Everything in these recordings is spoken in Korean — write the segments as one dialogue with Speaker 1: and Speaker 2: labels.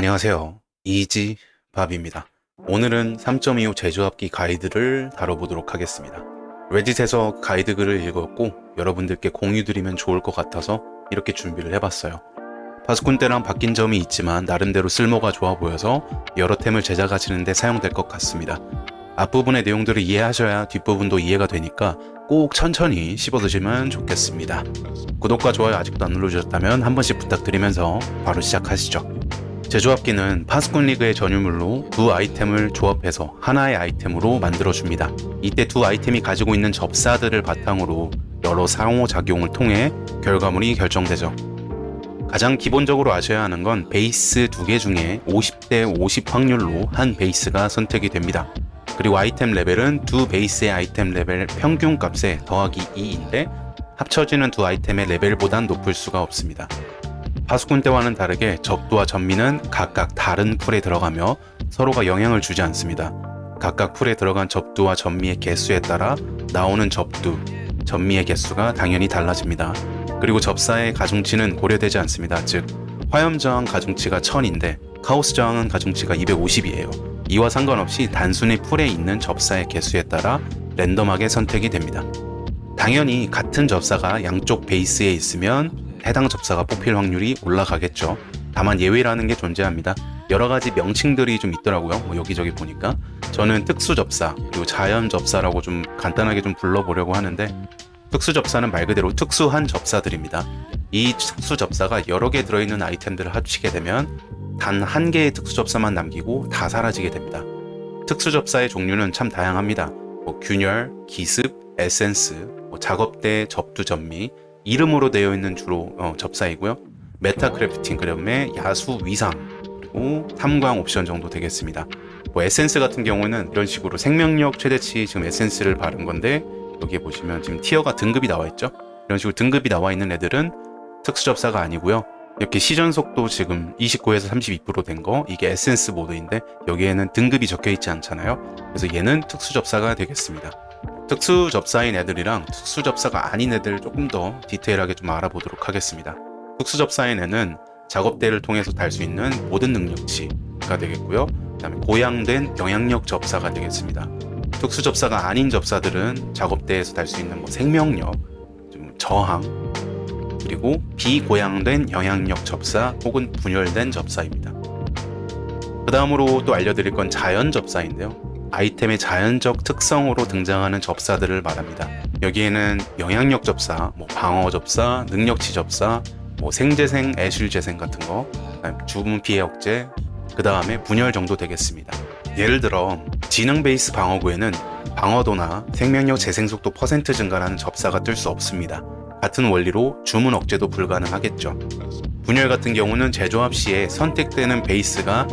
Speaker 1: 안녕하세요. 이지 밥입니다. 오늘은 3.25 제조합기 가이드를 다뤄보도록 하겠습니다. 레딧에서 가이드 글을 읽었고 여러분들께 공유드리면 좋을 것 같아서 이렇게 준비를 해봤어요. 파스콘 때랑 바뀐 점이 있지만 나름대로 쓸모가 좋아 보여서 여러 템을 제작하시는데 사용될 것 같습니다. 앞부분의 내용들을 이해하셔야 뒷부분도 이해가 되니까 꼭 천천히 씹어드시면 좋겠습니다. 구독과 좋아요 아직도 안 눌러주셨다면 한 번씩 부탁드리면서 바로 시작하시죠. 제조합기는 파스콘 리그의 전유물로 두 아이템을 조합해서 하나의 아이템으로 만들어줍니다. 이때 두 아이템이 가지고 있는 접사들을 바탕으로 여러 상호작용을 통해 결과물이 결정되죠. 가장 기본적으로 아셔야 하는 건 베이스 두 개 중에 50대 50 확률로 한 베이스가 선택이 됩니다. 그리고 아이템 레벨은 두 베이스의 아이템 레벨 평균 값에 더하기 2인데 합쳐지는 두 아이템의 레벨보단 높을 수가 없습니다. 파수꾼 때와는 다르게 접두와 전미는 각각 다른 풀에 들어가며 서로가 영향을 주지 않습니다. 각각 풀에 들어간 접두와 전미의 개수에 따라 나오는 접두, 전미의 개수가 당연히 달라집니다. 그리고 접사의 가중치는 고려되지 않습니다. 즉, 화염 저항 가중치가 1000인데 카오스 저항은 가중치가 250이에요. 이와 상관없이 단순히 풀에 있는 접사의 개수에 따라 랜덤하게 선택이 됩니다. 당연히 같은 접사가 양쪽 베이스에 있으면 해당 접사가 뽑힐 확률이 올라가겠죠. 다만 예외라는 게 존재합니다. 여러 가지 명칭들이 좀 있더라고요. 뭐 여기저기 보니까 저는 특수 접사 그리고 자연 접사라고 좀 간단하게 좀 불러보려고 하는데 특수 접사는 말 그대로 특수한 접사들입니다. 이 특수 접사가 여러 개 들어있는 아이템들을 합치게 되면 단 한 개의 특수 접사만 남기고 다 사라지게 됩니다. 특수 접사의 종류는 참 다양합니다. 뭐 균열, 기습, 에센스, 뭐 작업대, 접두 전미 이름으로 되어 있는 주로 어, 접사이고요. 메타크래프팅 그램의 야수 위상 그리고 탐광 옵션 정도 되겠습니다. 뭐 에센스 같은 경우는 이런 식으로 생명력 최대치 지금 에센스를 바른 건데 여기에 보시면 지금 티어가 등급이 나와 있죠. 이런 식으로 등급이 나와 있는 애들은 특수 접사가 아니고요. 이렇게 시전 속도 지금 29에서 32%된 거 이게 에센스 모드인데 여기에는 등급이 적혀 있지 않잖아요. 그래서 얘는 특수 접사가 되겠습니다. 특수 접사인 애들이랑 특수 접사가 아닌 애들 조금 더 디테일하게 좀 알아보도록 하겠습니다. 특수 접사인 애는 작업대를 통해서 달 수 있는 모든 능력치가 되겠고요. 그다음에 고양된 영향력 접사가 되겠습니다. 특수 접사가 아닌 접사들은 작업대에서 달 수 있는 뭐 생명력, 좀 저항, 그리고 비고양된 영향력 접사 혹은 분열된 접사입니다. 그 다음으로 또 알려드릴 건 자연 접사인데요. 아이템의 자연적 특성으로 등장하는 접사들을 말합니다. 여기에는 영향력 접사, 뭐 방어 접사, 능력치 접사, 뭐 생재생, 애슐 재생 같은 거, 주문 피해 억제, 그 다음에 분열 정도 되겠습니다. 예를 들어 지능 베이스 방어구에는 방어도나 생명력 재생 속도 퍼센트 증가라는 접사가 뜰 수 없습니다. 같은 원리로 주문 억제도 불가능하겠죠. 분열 같은 경우는 재조합 시에 선택되는 베이스가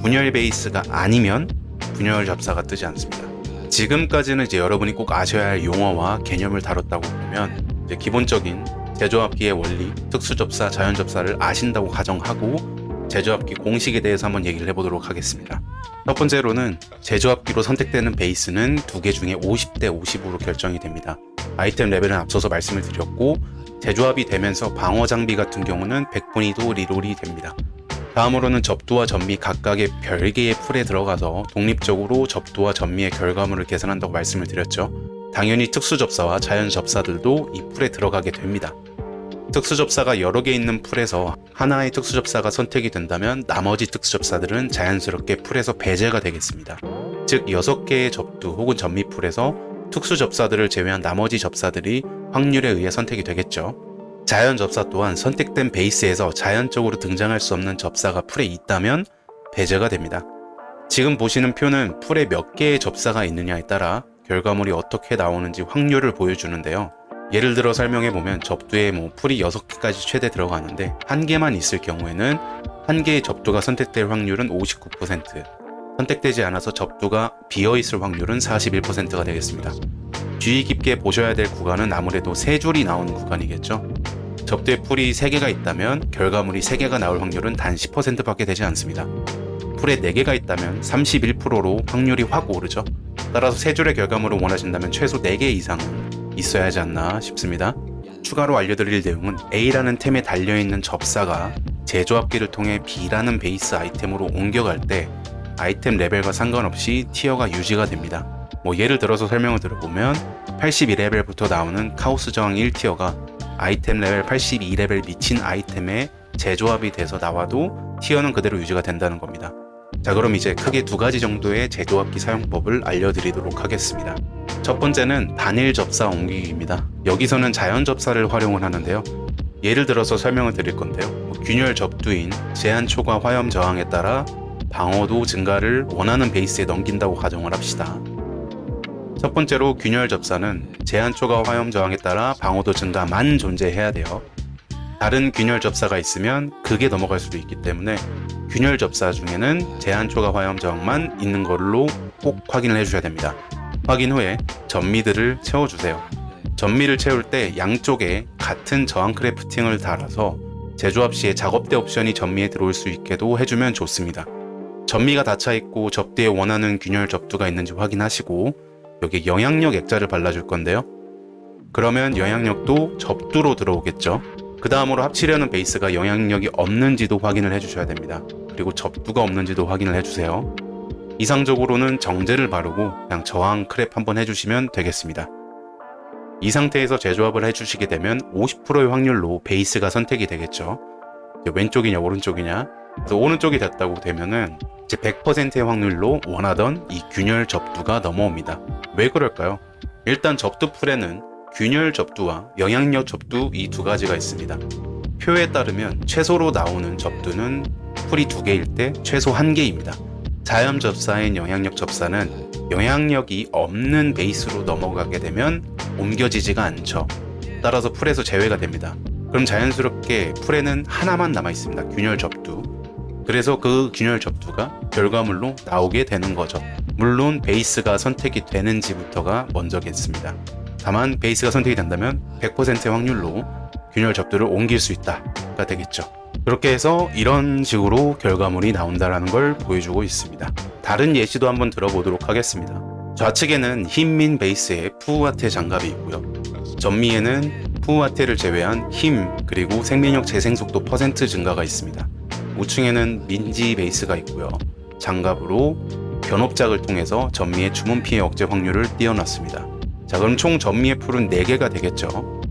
Speaker 1: 분열 베이스가 아니면 분열 접사가 뜨지 않습니다. 지금까지는 이제 여러분이 꼭 아셔야 할 용어와 개념을 다뤘다고 보면 이제 기본적인 제조합기의 원리, 특수 접사, 자연 접사를 아신다고 가정하고 제조합기 공식에 대해서 한번 얘기를 해보도록 하겠습니다. 첫 번째로는 제조합기로 선택되는 베이스는 두 개 중에 50대 50으로 결정이 됩니다. 아이템 레벨은 앞서서 말씀을 드렸고 제조합이 되면서 방어 장비 같은 경우는 100분위도 리롤이 됩니다. 다음으로는 접두와 전미 각각의 별개의 풀에 들어가서 독립적으로 접두와 전미의 결과물을 계산한다고 말씀을 드렸죠. 당연히 특수 접사와 자연 접사들도 이 풀에 들어가게 됩니다. 특수 접사가 여러 개 있는 풀에서 하나의 특수 접사가 선택이 된다면 나머지 특수 접사들은 자연스럽게 풀에서 배제가 되겠습니다. 즉 6개의 접두 혹은 전미 풀에서 특수 접사들을 제외한 나머지 접사들이 확률에 의해 선택이 되겠죠. 자연 접사 또한 선택된 베이스에서 자연적으로 등장할 수 없는 접사가 풀에 있다면 배제가 됩니다. 지금 보시는 표는 풀에 몇 개의 접사가 있느냐에 따라 결과물이 어떻게 나오는지 확률을 보여주는데요. 예를 들어 설명해 보면 접두에 뭐 풀이 6개까지 최대 들어가는데 한 개만 있을 경우에는 한 개의 접두가 선택될 확률은 59%, 선택되지 않아서 접두가 비어 있을 확률은 41%가 되겠습니다. 주의 깊게 보셔야 될 구간은 아무래도 세 줄이 나오는 구간이겠죠. 접두에 풀이 3개가 있다면 결과물이 3개가 나올 확률은 단 10%밖에 되지 않습니다. 풀에 4개가 있다면 31%로 확률이 확 오르죠. 따라서 세 줄의 결과물을 원하신다면 최소 4개 이상은 있어야 하지 않나 싶습니다. 추가로 알려드릴 내용은 A라는 템에 달려있는 접사가 제조합기를 통해 B라는 베이스 아이템으로 옮겨갈 때 아이템 레벨과 상관없이 티어가 유지가 됩니다. 뭐 예를 들어서 설명을 들어보면 82레벨부터 나오는 카오스 저항 1티어가 아이템 레벨 82레벨 미친 아이템에 재조합이 돼서 나와도 티어는 그대로 유지가 된다는 겁니다. 자 그럼 이제 크게 두 가지 정도의 제조합기 사용법을 알려드리도록 하겠습니다. 첫 번째는 단일 접사 옮기기입니다. 여기서는 자연 접사를 활용을 하는데요. 예를 들어서 설명을 드릴 건데요. 뭐 균열 접두인 제한 초과 화염 저항에 따라 방어도 증가를 원하는 베이스에 넘긴다고 가정을 합시다. 첫 번째로 균열 접사는 제한 초과 화염 저항에 따라 방어도 증가만 존재해야 돼요. 다른 균열 접사가 있으면 그게 넘어갈 수도 있기 때문에 균열 접사 중에는 제한 초과 화염 저항만 있는 걸로 꼭 확인을 해주셔야 됩니다. 확인 후에 전미들을 채워주세요. 전미를 채울 때 양쪽에 같은 저항 크래프팅을 달아서 제조합 시에 작업대 옵션이 전미에 들어올 수 있게도 해주면 좋습니다. 전미가 닫혀 있고 접대에 원하는 균열 접두가 있는지 확인하시고 여기에 영향력 액자를 발라줄 건데요. 그러면 영향력도 접두로 들어오겠죠. 그 다음으로 합치려는 베이스가 영향력이 없는지도 확인을 해주셔야 됩니다. 그리고 접두가 없는지도 확인을 해주세요. 이상적으로는 정제를 바르고 그냥 저항 크랩 한번 해주시면 되겠습니다. 이 상태에서 재조합을 해주시게 되면 50%의 확률로 베이스가 선택이 되겠죠. 왼쪽이냐 오른쪽이냐. 그래서 오른쪽이 됐다고 되면은 이제 100%의 확률로 원하던 이 균열 접두가 넘어옵니다. 왜 그럴까요? 일단 접두 풀에는 균열 접두와 영향력 접두 이 두 가지가 있습니다. 표에 따르면 최소로 나오는 접두는 풀이 두 개일 때 최소 한 개입니다. 자연 접사인 영향력 접사는 영향력이 없는 베이스로 넘어가게 되면 옮겨지지가 않죠. 따라서 풀에서 제외가 됩니다. 그럼 자연스럽게 풀에는 하나만 남아 있습니다. 균열 접두. 그래서 그 균열 접두가 결과물로 나오게 되는 거죠. 물론 베이스가 선택이 되는지부터가 먼저겠습니다. 다만 베이스가 선택이 된다면 100%의 확률로 균열 접두를 옮길 수 있다가 되겠죠. 그렇게 해서 이런 식으로 결과물이 나온다라는 걸 보여주고 있습니다. 다른 예시도 한번 들어보도록 하겠습니다. 좌측에는 흰민 베이스에 푸우아테 장갑이 있고요. 전미에는 푸우아테를 제외한 힘 그리고 생명력 재생 속도 퍼센트 증가가 있습니다. 우측에는 민지 베이스가 있고요. 장갑으로 변업작을 통해서 전미의 주문 피해 억제 확률을 띄워놨습니다. 자 그럼 총 전미의 풀은 4개가 되겠죠.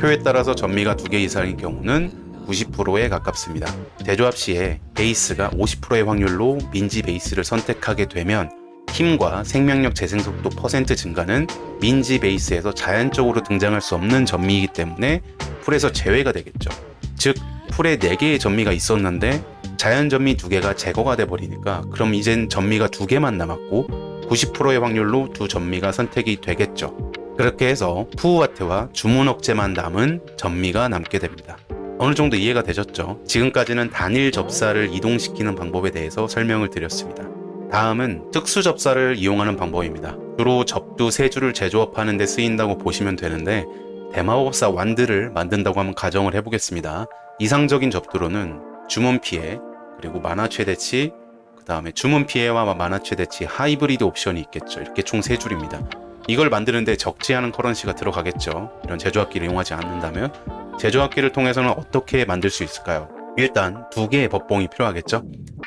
Speaker 1: 표에 따라서 전미가 2개 이상인 경우는 90%에 가깝습니다. 대조합 시에 베이스가 50%의 확률로 민지 베이스를 선택하게 되면 힘과 생명력 재생 속도 퍼센트 증가는 민지 베이스에서 자연적으로 등장할 수 없는 전미이기 때문에 풀에서 제외가 되겠죠. 즉 풀에 4개의 전미가 있었는데 자연 전미 2개가 제거가 돼 버리니까 그럼 이젠 전미가 2개만 남았고 90%의 확률로 두 전미가 선택이 되겠죠. 그렇게 해서 푸우와테와 주문 억제만 남은 전미가 남게 됩니다. 어느 정도 이해가 되셨죠? 지금까지는 단일 접사를 이동시키는 방법에 대해서 설명을 드렸습니다. 다음은 특수 접사를 이용하는 방법입니다. 주로 접두 세 줄을 재조합하는 데 쓰인다고 보시면 되는데 대마법사 완드를 만든다고 하면 가정을 해보겠습니다. 이상적인 접두로는 주문 피해, 그리고 만화 최대치, 그 다음에 주문 피해와 만화 최대치 하이브리드 옵션이 있겠죠. 이렇게 총 세 줄입니다. 이걸 만드는데 적지 않은 커런시가 들어가겠죠. 이런 제조합기를 이용하지 않는다면 제조합기를 통해서는 어떻게 만들 수 있을까요? 일단 두 개의 법봉이 필요하겠죠.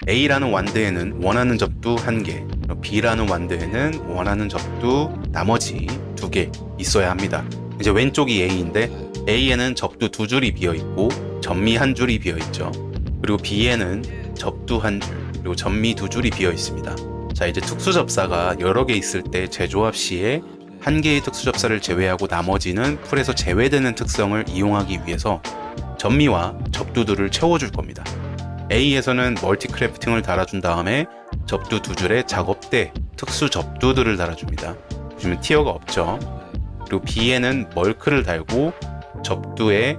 Speaker 1: A라는 완드에는 원하는 접두 한 개, B라는 완드에는 원하는 접두 나머지 두 개 있어야 합니다. 이제 왼쪽이 A인데 A에는 접두 두 줄이 비어 있고 전미 한 줄이 비어 있죠. 그리고 B에는 접두 한 줄, 그리고 전미 두 줄이 비어 있습니다. 자, 이제 특수 접사가 여러 개 있을 때 재조합 시에 한 개의 특수 접사를 제외하고 나머지는 풀에서 제외되는 특성을 이용하기 위해서 전미와 접두들을 채워줄 겁니다. A에서는 멀티 크래프팅을 달아준 다음에 접두 두 줄에 작업대 특수 접두들을 달아줍니다. 보시면 티어가 없죠. 그리고 B에는 멀크를 달고 접두에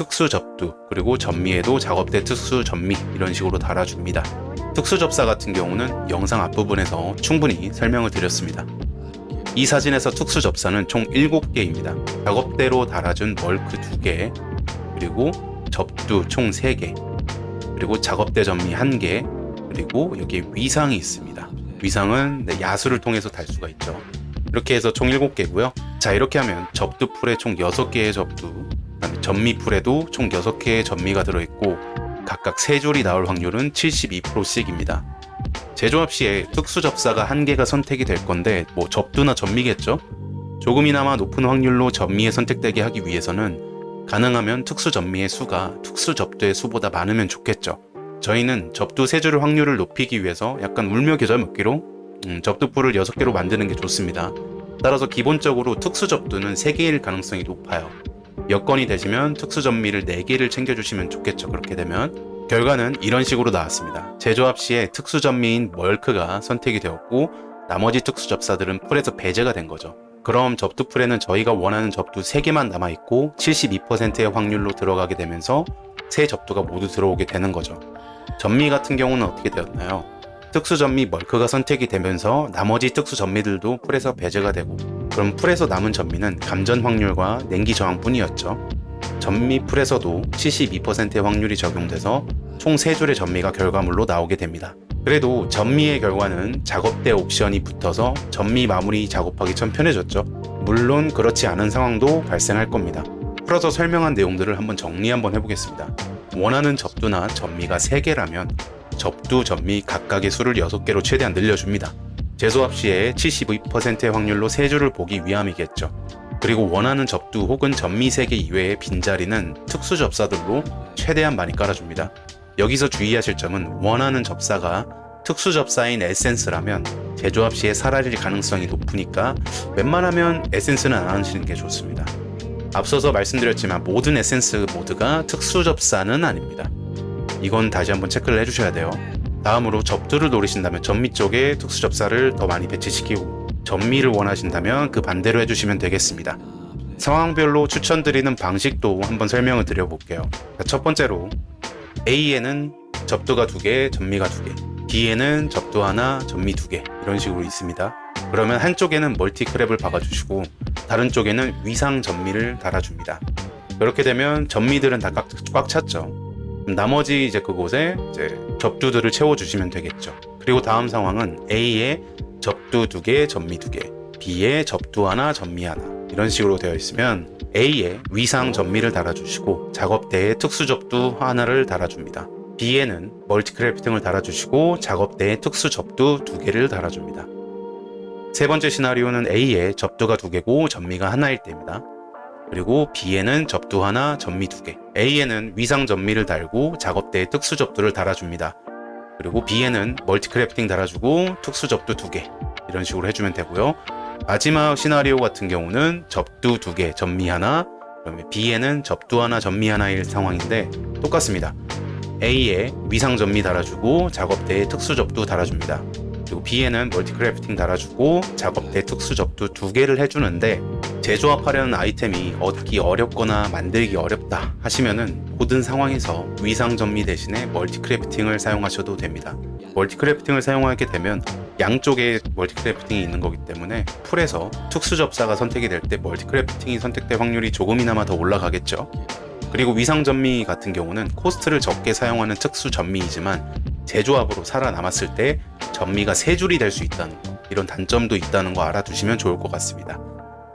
Speaker 1: 특수 접두 그리고 전미에도 작업대 특수 전미 이런 식으로 달아줍니다. 특수 접사 같은 경우는 영상 앞부분에서 충분히 설명을 드렸습니다. 이 사진에서 특수 접사는 총 7개입니다. 작업대로 달아준 멀크 2개, 그리고 접두 총 3개, 그리고 작업대 전미 1개, 그리고 여기에 위상이 있습니다. 위상은 네, 야수를 통해서 달 수가 있죠. 이렇게 해서 총 7개고요. 자, 이렇게 하면 접두 풀에 총 6개의 접두, 전미 풀에도 총 6개의 전미가 들어있고 각각 3줄이 나올 확률은 72%씩입니다. 제조합 시에 특수 접사가 한 개가 선택이 될 건데 뭐 접두나 전미겠죠? 조금이나마 높은 확률로 전미에 선택되게 하기 위해서는 가능하면 특수 전미의 수가 특수 접두의 수보다 많으면 좋겠죠. 저희는 접두 세 줄의 확률을 높이기 위해서 약간 울며 겨자 먹기로 음, 접두풀을 6개로 만드는 게 좋습니다. 따라서 기본적으로 특수 접두는 3개일 가능성이 높아요. 여건이 되시면 특수 전미를 4개를 챙겨주시면 좋겠죠. 그렇게 되면 결과는 이런 식으로 나왔습니다. 제조합 시에 특수 전미인 멀크가 선택이 되었고 나머지 특수 접사들은 풀에서 배제가 된 거죠. 그럼 접두 풀에는 저희가 원하는 접두 3개만 남아있고 72%의 확률로 들어가게 되면서 세 접두가 모두 들어오게 되는 거죠. 전미 같은 경우는 어떻게 되었나요? 특수 전미 멀크가 선택이 되면서 나머지 특수 전미들도 풀에서 배제가 되고 그럼 풀에서 남은 전미는 감전 확률과 냉기 저항뿐이었죠. 전미 풀에서도 72%의 확률이 적용돼서 총 3줄의 전미가 결과물로 나오게 됩니다. 그래도 전미의 결과는 작업대 옵션이 붙어서 전미 마무리 작업하기 참 편해졌죠. 물론 그렇지 않은 상황도 발생할 겁니다. 풀어서 설명한 내용들을 한번 정리 한번 해보겠습니다. 원하는 접두나 전미가 3개라면 접두, 전미 각각의 수를 6개로 최대한 늘려줍니다. 재소합 시에 72%의 확률로 3줄을 보기 위함이겠죠. 그리고 원하는 접두 혹은 전미 3개 이외의 빈자리는 특수 접사들로 최대한 많이 깔아줍니다. 여기서 주의하실 점은 원하는 접사가 특수 접사인 에센스라면 제조합 시에 사라질 가능성이 높으니까 웬만하면 에센스는 안 하시는 게 좋습니다. 앞서서 말씀드렸지만 모든 에센스 모드가 특수 접사는 아닙니다. 이건 다시 한번 체크를 해주셔야 돼요. 다음으로 접두를 노리신다면 전미 쪽에 특수 접사를 더 많이 배치시키고 전미를 원하신다면 그 반대로 해주시면 되겠습니다. 상황별로 추천드리는 방식도 한번 설명을 드려볼게요. 첫 번째로 A에는 접두가 두 개, 전미가 두 개. B에는 접두 하나, 전미 두 개. 이런 식으로 있습니다. 그러면 한쪽에는 멀티 크랩을 박아주시고 다른 쪽에는 위상 전미를 달아줍니다. 그렇게 되면 전미들은 다 꽉 찼죠. 나머지 이제 그곳에 이제 접두들을 채워주시면 되겠죠. 그리고 다음 상황은 A에 접두 두 개, 전미 두 개. B에 접두 하나, 전미 하나. 이런 식으로 되어 있으면 A에 위상 전미를 달아주시고 작업대에 특수 접두 하나를 달아줍니다. B에는 멀티크래프팅을 달아주시고 작업대에 특수 접두 두 개를 달아줍니다. 세 번째 시나리오는 A에 접두가 두 개고 전미가 하나일 때입니다. 그리고 B에는 접두 하나, 전미 두 개. A에는 위상 전미를 달고 작업대에 특수 접두를 달아줍니다. 그리고 B에는 멀티크래프팅 달아주고 특수 접두 두 개. 이런 식으로 해주면 되고요. 마지막 시나리오 같은 경우는 접두 두 개, 전미 하나, 그다음에 B에는 접두 하나, 전미 하나일 상황인데 똑같습니다. A에 위상 전미 달아주고 작업대에 특수 접두 달아줍니다. 그리고 B에는 멀티크래프팅 달아주고 작업대 특수 접두 두 개를 해주는데 재조합하려는 아이템이 얻기 어렵거나 만들기 어렵다 하시면은 모든 상황에서 위상 전미 대신에 멀티크래프팅을 사용하셔도 됩니다. 멀티크래프팅을 사용하게 되면 양쪽에 멀티크래프팅이 있는 거기 때문에 풀에서 특수 접사가 선택이 될 때 멀티크래프팅이 선택될 확률이 조금이나마 더 올라가겠죠. 그리고 위상 전미 같은 경우는 코스트를 적게 사용하는 특수 전미이지만 재조합으로 살아남았을 때 전미가 세 줄이 될 수 있다는 거, 이런 단점도 있다는 거 알아두시면 좋을 것 같습니다.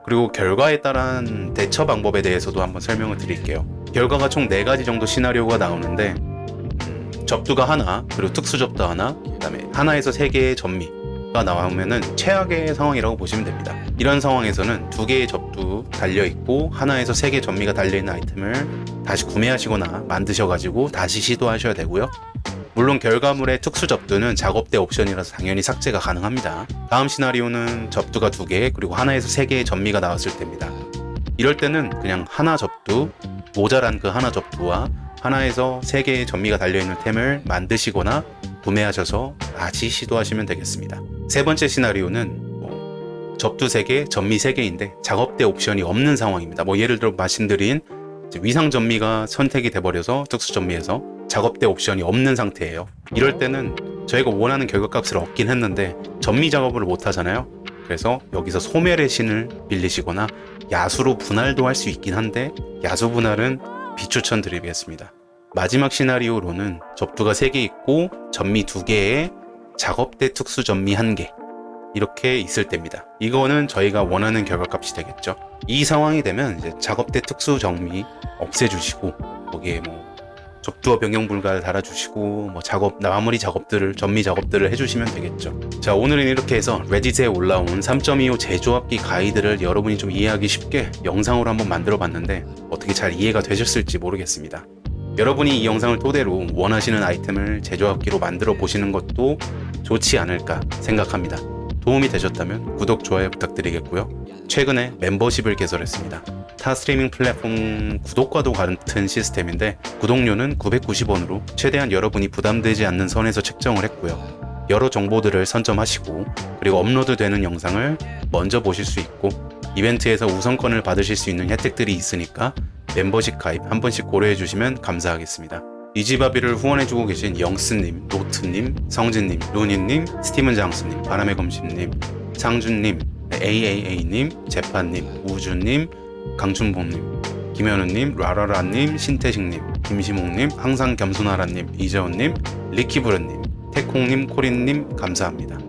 Speaker 1: 그리고 결과에 따른 대처 방법에 대해서도 한번 설명을 드릴게요. 결과가 총 4가지 정도 시나리오가 나오는데 음, 접두가 하나, 그리고 특수 접두 하나, 그다음에 하나에서 3개의 전미가 나오면은 최악의 상황이라고 보시면 됩니다. 이런 상황에서는 두 개의 접두 달려 있고 하나에서 3개 전미가 달려 있는 아이템을 다시 구매하시거나 만드셔 가지고 다시 시도하셔야 되고요. 물론 결과물의 특수 접두는 작업대 옵션이라서 당연히 삭제가 가능합니다. 다음 시나리오는 접두가 두 개, 그리고 하나에서 세 개의 전미가 나왔을 때입니다. 이럴 때는 그냥 하나 접두, 모자란 그 하나 접두와 하나에서 세 개의 전미가 달려있는 템을 만드시거나 구매하셔서 다시 시도하시면 되겠습니다. 세 번째 시나리오는 뭐 접두 3개, 전미 3개인데 작업대 옵션이 없는 상황입니다. 뭐 예를 들어 말씀드린 위상 전미가 선택이 돼버려서 특수 전미에서 작업대 옵션이 없는 상태예요. 이럴 때는 저희가 원하는 결과값을 얻긴 했는데 전미 작업을 못 하잖아요. 그래서 여기서 소멸의 신을 빌리시거나 야수로 분할도 할 수 있긴 한데 야수 분할은 비추천 드리겠습니다. 마지막 시나리오로는 접두가 3개 있고 전미 2개에 작업대 특수 전미 1개 이렇게 있을 때입니다. 이거는 저희가 원하는 결과값이 되겠죠. 이 상황이 되면 이제 작업대 특수 정미 없애주시고 거기에 뭐 족두어 변경 불가를 달아주시고 뭐 작업 마무리 작업들을 전미 작업들을 해주시면 되겠죠. 자 오늘은 이렇게 해서 레딧에 올라온 3.25 제조합기 가이드를 여러분이 좀 이해하기 쉽게 영상으로 한번 만들어봤는데 어떻게 잘 이해가 되셨을지 모르겠습니다. 여러분이 이 영상을 토대로 원하시는 아이템을 제조합기로 만들어 보시는 것도 좋지 않을까 생각합니다. 도움이 되셨다면 구독, 좋아요 부탁드리겠고요. 최근에 멤버십을 개설했습니다. 타 스트리밍 플랫폼 구독과도 같은 시스템인데 구독료는 990원으로 최대한 여러분이 부담되지 않는 선에서 책정을 했고요. 여러 정보들을 선점하시고 그리고 업로드되는 영상을 먼저 보실 수 있고 이벤트에서 우선권을 받으실 수 있는 혜택들이 있으니까 멤버십 가입 한 번씩 고려해 주시면 감사하겠습니다. 이지바비를 후원해주고 계신 영스님, 노트님, 성진님, 루니님, 스티븐 장스님, 바람의 검심님, 상준님, AAA님, 재판님, 우주님, 강춘봉님, 김현우님, 라라라님, 신태식님, 김시몽님, 항상 겸손하라님, 이재원님, 리키브르님, 태콩님, 코린님 감사합니다.